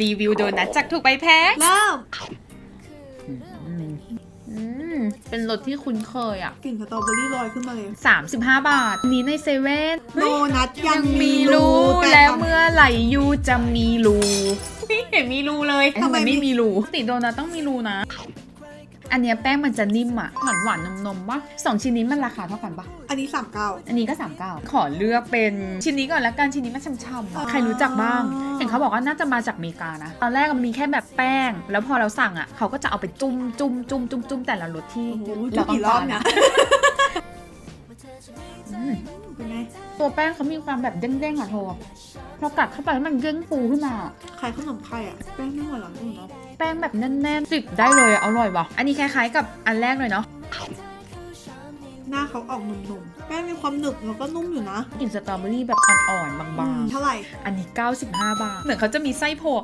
รีวิวโดนัทจากถูกไปแพงเริ่มอืมเป็นรสที่คุ้นเคยอะกลิ่นสตรอเบอรี่ลอยขึ้นมาเลย 35 บาท นี้ในเซเว่นโดนัทยังมีรูรูแต่แล้วทำเมื่อไหร่ยูจะมีรูไม่เห็นมีรูเลยทำไมไม่มีมีรูปกติโดนัทต้องมีรูนะ อันเนี้ยแป้งมันจะนิ่มอะหวานหวานนมนมๆปะสองชิ้นนี้มันราคาเท่ากันปะอันนี้สามเก้าอันนี้ก็39ขอเลือกเป็นชิ้นนี้ก่อนละกันชิ้นนี้มันช่ำๆอ๋อะอใครรู้จักบ้าง เห็นเขาบอกว่าน่าจะมาจากอเมริกานะ ตอนแรกมันมีแค่แบบแป้ง แล้วพอเราสั่งอะเขาก็จะเอาไปจุ่มจุ่มจุ่มจุ่มจุ่มแต่ละรสที่โอ้โหเราจะต้อกี่งรอการ ตัวแป้งเขามีความแบบเด้งๆอะโทพอกัดเข้าไปแล้วมันเด้งฟูขึ้นมาใครขนมไข่อะแป้งไม่เหมือนหลังอื่นเนาะแป้งแบบแน่นๆสิบได้เลยอะอร่อยว่ะ อันนี้คล้ายๆกับอันแรกเลยเนาะ หน้าเขาออกนุ่มๆแป้งมีความหนึบแล้วก็นุ่มอยู่นะกลิ่นสตรอเบอรี่แบบอ่อนๆบางเท่าไหร่ๆอันนี้ 95 บาท เหมือนเขาจะมีไส้โผก